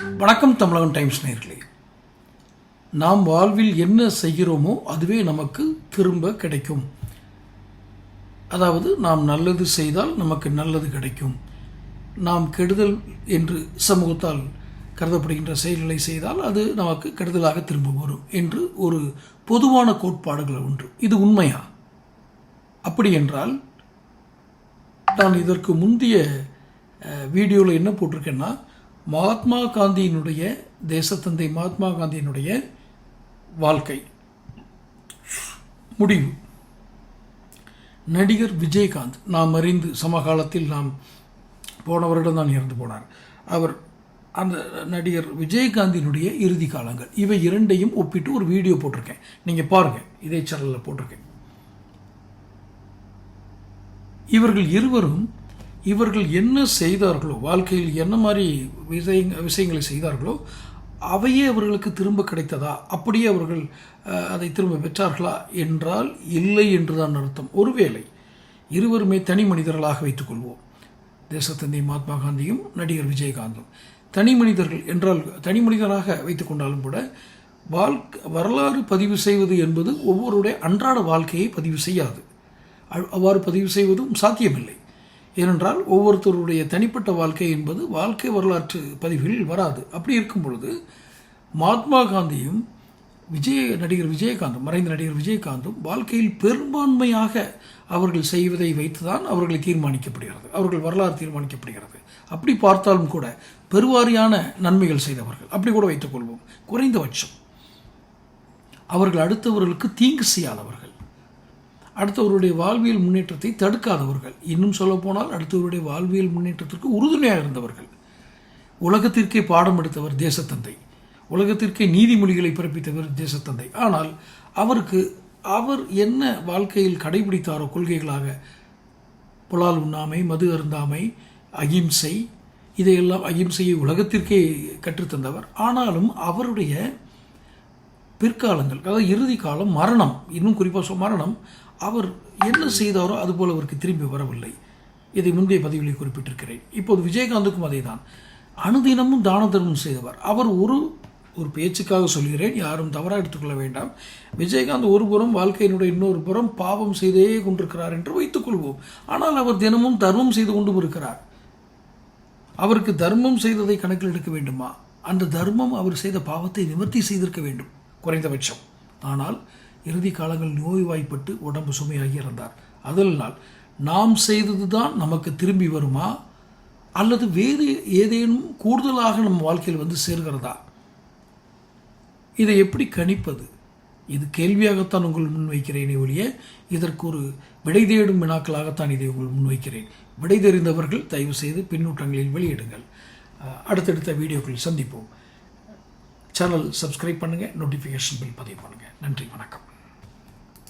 வணக்கம் தமிழகம் டைம்ஸ் நேர்களே. நாம் வாழ்வில் என்ன செய்கிறோமோ அதுவே நமக்கு திரும்ப கிடைக்கும். அதாவது நாம் நல்லது செய்தால் நமக்கு நல்லது கிடைக்கும். நாம் கெடுதல் என்று சமூகத்தால் கருதப்படுகின்ற செயல்களை செய்தால் அது நமக்கு கெடுதலாக திரும்ப வரும் என்று ஒரு பொதுவான கோட்பாடுகள் ஒன்று. இது உண்மையா? அப்படி என்றால் நான் இதற்கு முந்தைய வீடியோவில் என்ன போட்டிருக்கேன்னா மகாத்மா காந்தியினுடைய தேசத்தந்தை மகாத்மா காந்தியினுடைய வாழ்க்கை. முடிவு. நடிகர் விஜயகாந்த். நாம் அறிந்து சமகாலத்தில் நாம் போன வருடம் தான் இறந்து போனார். அவர் அந்த நடிகர் விஜயகாந்தினுடைய இறுதி காலங்கள். இவை இரண்டையும் ஒப்பிட்டு ஒரு வீடியோ போட்டிருக்கேன். நீங்கள் பாருங்கள் இதே சேனலில் போட்டிருக்கேன். இவர்கள் இருவரும் இவர்கள் என்ன செய்தார்களோ வாழ்க்கையில் என்ன மாதிரி விஷய விஷயங்களை செய்தார்களோ அவையே அவர்களுக்கு திரும்ப கிடைத்ததா? அப்படியே அவர்கள் அதை திரும்ப பெற்றார்களா? என்றால் இல்லை என்றுதான் அர்த்தம். ஒருவேளை இருவருமே தனி மனிதர்களாக வைத்துக்கொள்வோம். தேசத்தந்தை மகாத்மா காந்தியும் நடிகர் விஜயகாந்தும். தனி மனிதர்கள் என்றால் தனி மனிதராக வைத்துக்கொண்டாலும் கூட வாழ்க்கை வரலாறு பதிவு செய்வது என்பது ஒவ்வொருடைய அன்றாட வாழ்க்கையை பதிவு செய்யாது. அ- அவ்வாறு பதிவு செய்வதும் சாத்தியமில்லை. ஏனென்றால் ஒவ்வொருத்தருடைய தனிப்பட்ட வாழ்க்கை என்பது வாழ்க்கை வரலாற்று பதிவுகளில் வராது. அப்படி இருக்கும் பொழுது மகாத்மா காந்தியும் விஜய நடிகர் விஜயகாந்தும் மறைந்த நடிகர் விஜயகாந்தும் வாழ்க்கையில் பெரும்பான்மையாக அவர்கள் செய்வதை வைத்துதான் அவர்களை தீர்மானிக்கப்படுகிறது அவர்கள் வரலாறு தீர்மானிக்கப்படுகிறது. அப்படி பார்த்தாலும் கூட பெருவாரியான நன்மைகள் செய்தவர்கள் அப்படி கூட வைத்துக்கொள்வோம் குறைந்தபட்சம் அவர்கள் அடுத்தவர்களுக்கு தீங்கு செய்யாதவர்கள் அடுத்தவருடைய வாழ்வியல் முன்னேற்றத்தை தடுக்காதவர்கள். இன்னும் சொல்லப்போனால் அடுத்தவருடைய வாழ்வியல் முன்னேற்றத்திற்கு உறுதுணையாக இருந்தவர்கள். உலகத்திற்கே பாடம் எடுத்தவர் தேசத்தந்தை. உலகத்திற்கே நீதிமொழிகளை பிறப்பித்தவர் தேசத்தந்தை. ஆனால் அவருக்கு அவர் என்ன வாழ்க்கையில் கடைபிடித்தாரோ கொள்கைகளாக புலால் உண்ணாமை மது அருந்தாமை அகிம்சை இதையெல்லாம் அகிம்சையை உலகத்திற்கே கற்றுத்தந்தவர். ஆனாலும் அவருடைய பிற்காலங்கள் அதாவது இறுதி காலம் மரணம் இன்னும் குறிப்பாக சொல் மரணம் அவர் என்ன செய்தாரோ அதுபோல் அவருக்கு திரும்பி வரவில்லை. இதை முந்தைய பதிவுகளில் குறிப்பிட்டிருக்கிறேன். இப்போது விஜயகாந்துக்கும் அதே தான் அனுதினமும் தான தர்மம் செய்தவர். அவர் ஒரு ஒரு பேச்சுக்காக சொல்கிறேன் யாரும் தவறாக எடுத்துக்கொள்ள வேண்டாம். விஜயகாந்த் ஒரு புறம் வாழ்க்கையினுடைய இன்னொரு புறம் பாவம் செய்தே கொண்டிருக்கிறார் என்று வைத்துக்கொள்வோம் ஆனால் அவர் தினமும் தர்மம் செய்து கொண்டும் இருக்கிறார். அவருக்கு தர்மம் செய்ததை கணக்கில் எடுக்க வேண்டுமா? அந்த தர்மம் அவர் செய்த பாவத்தை நிவர்த்தி செய்திருக்க வேண்டும். குறைந்தபட்சம். ஆனால் இறுதி காலங்கள் நோய்வாய்ப்பட்டு உடம்பு சுமையாகி இறந்தார். அதனால் நாம் செய்தது தான் நமக்கு திரும்பி வருமா? அல்லது வேறு ஏதேனும் கூடுதலாக நம் வாழ்க்கையில் வந்து சேர்கிறதா? இதை எப்படி கணிப்பது? இது கேள்வியாகத்தான் உங்கள் முன்வைக்கிறேனே ஒழிய இதற்கு ஒரு விடை தேடும் வினாக்களாகத்தான் இதை உங்கள் முன்வைக்கிறேன் விடை தெரிந்தவர்கள் தயவு செய்து பின்னூட்டங்களில் வெளியிடுங்கள். அடுத்தடுத்த வீடியோக்களில் சந்திப்போம். சேனல் சப்ஸ்கிரைப் பண்ணுங்கள் நோட்டிஃபிகேஷன் பில் பதிவு பண்ணுங்கள் நன்றி வணக்கம்.